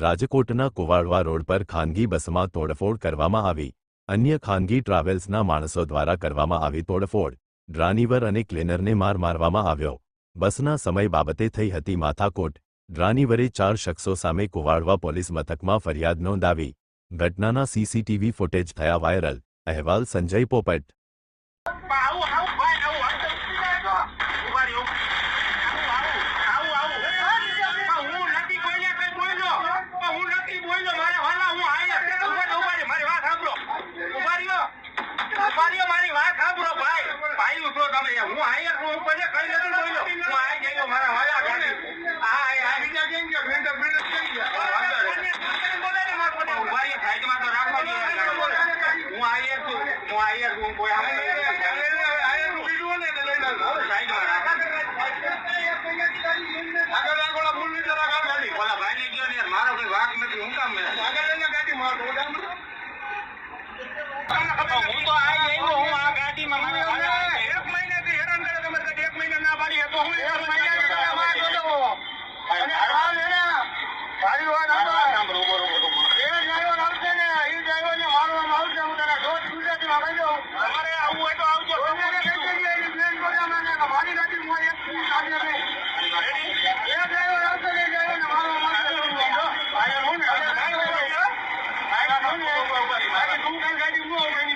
રાજકોટના કુવાડવા રોડ પર ખાનગી બસમાં તોડફોડ કરવામાં આવી. અન્ય ખાનગી ટ્રાવેલ્સના માણસો દ્વારા કરવામાં આવી તોડફોડ. ડ્રાનિવર અને ક્લીનરને માર મારવામાં આવ્યો. બસના સમય બાબતે થઈ હતી માથાકોટ. ડ્રાનિવરે ચાર શખ્સો સામે કુવાડવા પોલીસ મથકમાં ફરિયાદ નોંધાવી. ઘટનાના સીસીટીવી ફૂટેજ થયા વાયરલ. અહેવાલ સંજય પોપટ. મારી વાત સાંભળો એ ડ્રાઈવર આવશે ને એ ડ્રાઈવર ને આવશે હું તને દોષ ગુજરાતીમાં કહી દઉં તમારે આવું તો આવજો તમારે કહી દઈએ એની પ્લેન બોલાવવાને મારી ગાડી હું એક ડ્રાઈવર આવશે ને ડ્રાઈવર ને મારવામાં આવશે હું ને ડ્રાઈવર ગાડી હું